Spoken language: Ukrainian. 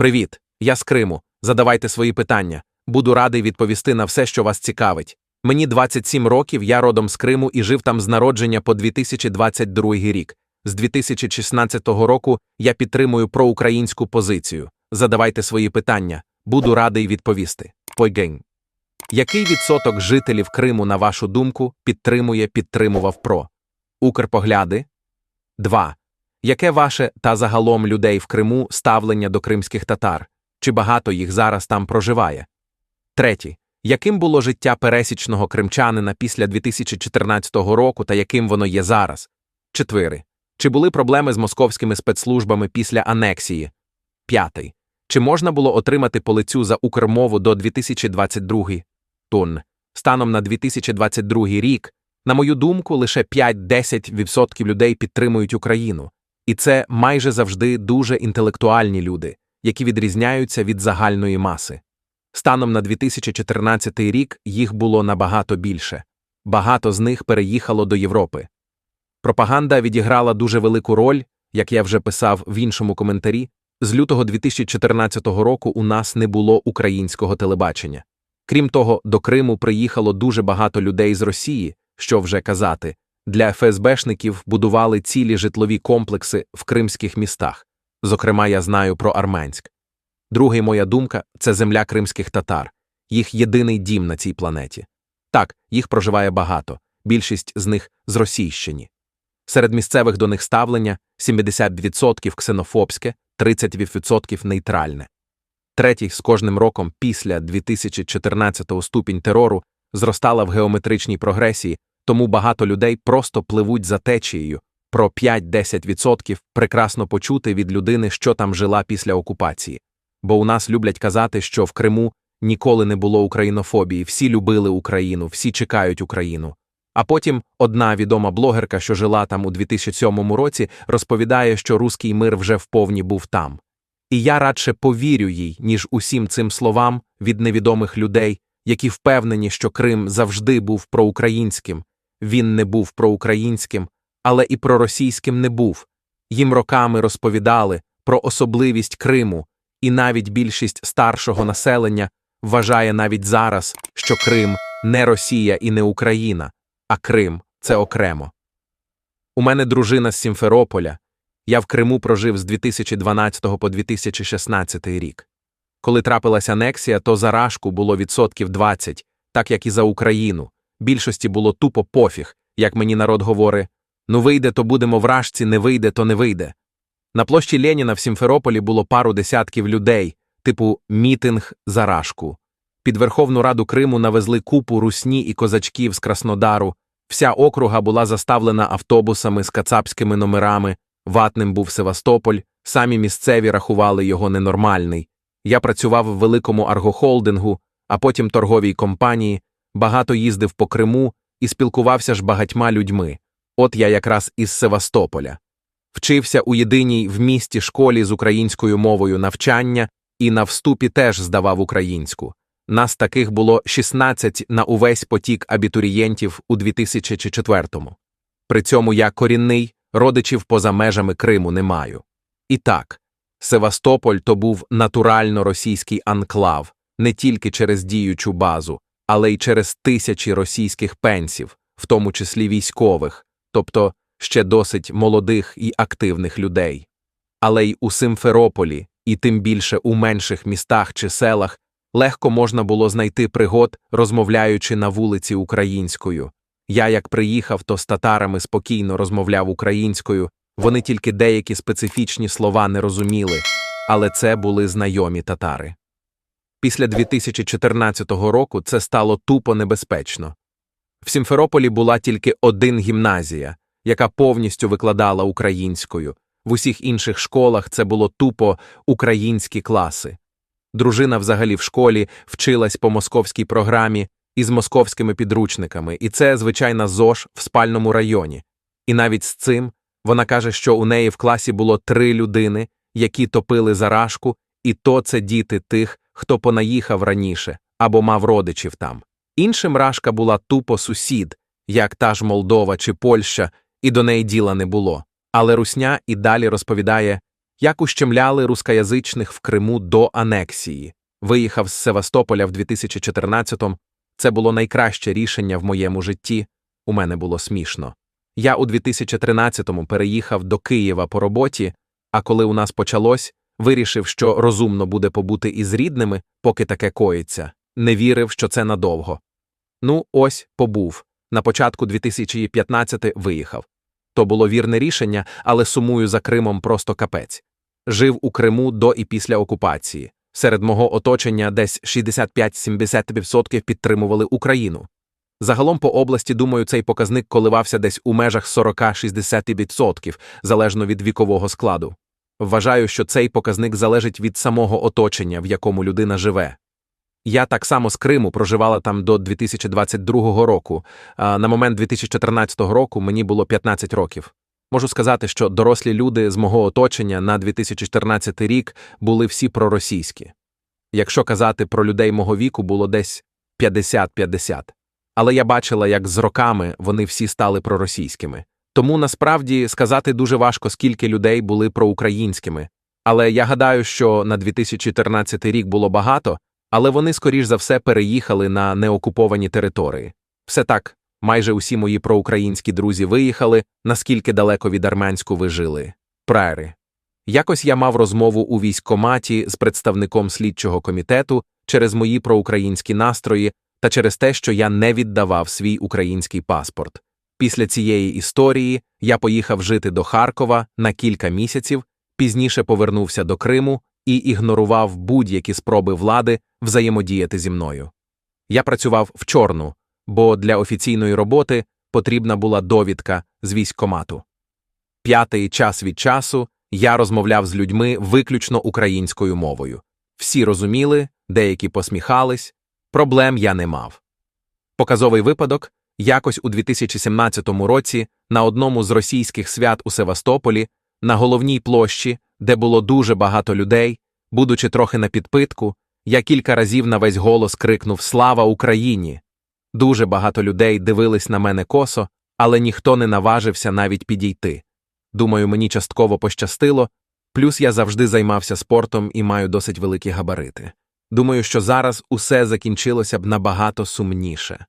Привіт, я з Криму. Задавайте свої питання. Буду радий відповісти на все, що вас цікавить. Мені 27 років, я родом з Криму і жив там з народження по 2022 рік. З 2016 року я підтримую проукраїнську позицію. Задавайте свої питання. Буду радий відповісти. Пойгень. Який відсоток жителів Криму, на вашу думку, підтримує, підтримував про? Укрпогляди? 2. Яке ваше та загалом людей в Криму ставлення до кримських татар? Чи багато їх зараз там проживає? Третє. Яким було життя пересічного кримчанина після 2014 року та яким воно є зараз? Четвири. Чи були проблеми з московськими спецслужбами після анексії? П'ятий. Чи можна було отримати по лицю за укрмову до 2022 тонн? Станом на 2022 рік, на мою думку, лише 5-10% людей підтримують Україну. І це майже завжди дуже інтелектуальні люди, які відрізняються від загальної маси. Станом на 2014 рік їх було набагато більше. Багато з них переїхало до Європи. Пропаганда відіграла дуже велику роль, як я вже писав в іншому коментарі. З лютого 2014 року у нас не було українського телебачення. Крім того, до Криму приїхало дуже багато людей з Росії, що вже казати. Для ФСБшників будували цілі житлові комплекси в кримських містах. Зокрема, я знаю про Арменськ. Другий моя думка це земля кримських татар, їх єдиний дім на цій планеті. Так, їх проживає багато, більшість з них з Російщині. Серед місцевих до них ставлення 70% ксенофобське, 30% нейтральне. Третій з кожним роком після 2014 ступінь терору зростала в геометричній прогресії, тому багато людей просто пливуть за течією. Про 5-10% прекрасно почути від людини, що там жила після окупації. Бо у нас люблять казати, що в Криму ніколи не було українофобії, всі любили Україну, всі чекають Україну. А потім одна відома блогерка, що жила там у 2007 році, розповідає, що руський мир вже вповні був там. І я радше повірю їй, ніж усім цим словам від невідомих людей, які впевнені, що Крим завжди був проукраїнським. Він не був проукраїнським, але і проросійським не був. Їм роками розповідали про особливість Криму, і навіть більшість старшого населення вважає навіть зараз, що Крим не Росія і не Україна, а Крим це окремо. У мене дружина з Сімферополя. Я в Криму прожив з 2012 по 2016 рік. Коли трапилась анексія, то за Рашку було відсотків 20, так як і за Україну. Більшості було тупо пофіг, як мені народ говорить ну вийде, то будемо в Рашці, не вийде, то не вийде. На площі Леніна в Сімферополі було пару десятків людей, типу мітинг за Рашку. Під Верховну Раду Криму навезли купу русні і козачків з Краснодару. Вся округа була заставлена автобусами з кацапськими номерами. Ватним був Севастополь, самі місцеві рахували його ненормальний. Я працював в великому аргохолдингу, а потім торговій компанії, багато їздив по Криму і спілкувався ж багатьма людьми. От я якраз із Севастополя. Вчився у єдиній в місті школі з українською мовою навчання і на вступі теж здавав українську. Нас таких було 16 на увесь потік абітурієнтів у 2004-му. При цьому я корінний, родичів поза межами Криму не маю. І так, Севастополь то був натурально російський анклав не тільки через діючу базу, але й через тисячі російських пенсів, в тому числі військових, тобто ще досить молодих і активних людей. Але й у Симферополі, і тим більше у менших містах чи селах, легко можна було знайти пригод, розмовляючи на вулиці українською. Я, як приїхав, то з татарами спокійно розмовляв українською, вони тільки деякі специфічні слова не розуміли, але це були знайомі татари. Після 2014 року це стало тупо небезпечно. В Сімферополі була тільки один гімназія, яка повністю викладала українською, в усіх інших школах це було тупо українські класи. Дружина взагалі в школі вчилась по московській програмі із московськими підручниками, і це звичайна ЗОЖ в спальному районі. І навіть з цим вона каже, що у неї в класі було три людини, які топили зарашку, і то це діти тих, хто понаїхав раніше або мав родичів там. Іншим рашка була тупо сусід, як та ж Молдова чи Польща, і до неї діла не було. Але Русня і далі розповідає як ущемляли рускоязичних в Криму до анексії. Виїхав з Севастополя в 2014-му. Це було найкраще рішення в моєму житті. У мене було смішно. Я у 2013-му переїхав до Києва по роботі, а коли у нас почалось, вирішив, що розумно буде побути із рідними, поки таке коїться. Не вірив, що це надовго. Ну, ось побув. На початку 2015 виїхав. То було вірне рішення, але сумую за Кримом просто капець. Жив у Криму до і після окупації. Серед мого оточення десь 65-70% підтримували Україну. Загалом по області, думаю, цей показник коливався десь у межах 40-60%, залежно від вікового складу. Вважаю, що цей показник залежить від самого оточення, в якому людина живе. Я так само з Криму проживала там до 2022 року, а на момент 2014 року мені було 15 років. Можу сказати, що дорослі люди з мого оточення на 2014 рік були всі проросійські. Якщо казати про людей мого віку, було десь 50-50. Але я бачила, як з роками вони всі стали проросійськими. Тому насправді сказати дуже важко, скільки людей були проукраїнськими. Але я гадаю, що на 2014 рік було багато, але вони, скоріш за все, переїхали на неокуповані території. Все так, майже усі мої проукраїнські друзі виїхали, наскільки далеко від Армянську ви жили. Прайри. Якось я мав розмову у військкоматі з представником слідчого комітету через мої проукраїнські настрої та через те, що я не віддавав свій український паспорт. Після цієї історії я поїхав жити до Харкова на кілька місяців, пізніше повернувся до Криму і ігнорував будь-які спроби влади взаємодіяти зі мною. Я працював в чорну, бо для офіційної роботи потрібна була довідка з військкомату. П'ятий час від часу я розмовляв з людьми виключно українською мовою. Всі розуміли, деякі посміхались, проблем я не мав. Показовий випадок якось у 2017 році на одному з російських свят у Севастополі, на головній площі, де було дуже багато людей, будучи трохи на підпитку, я кілька разів на весь голос крикнув Слава Україні! Дуже багато людей дивились на мене косо, але ніхто не наважився навіть підійти. Думаю, мені частково пощастило, плюс я завжди займався спортом і маю досить великі габарити. Думаю, що зараз усе закінчилося б набагато сумніше.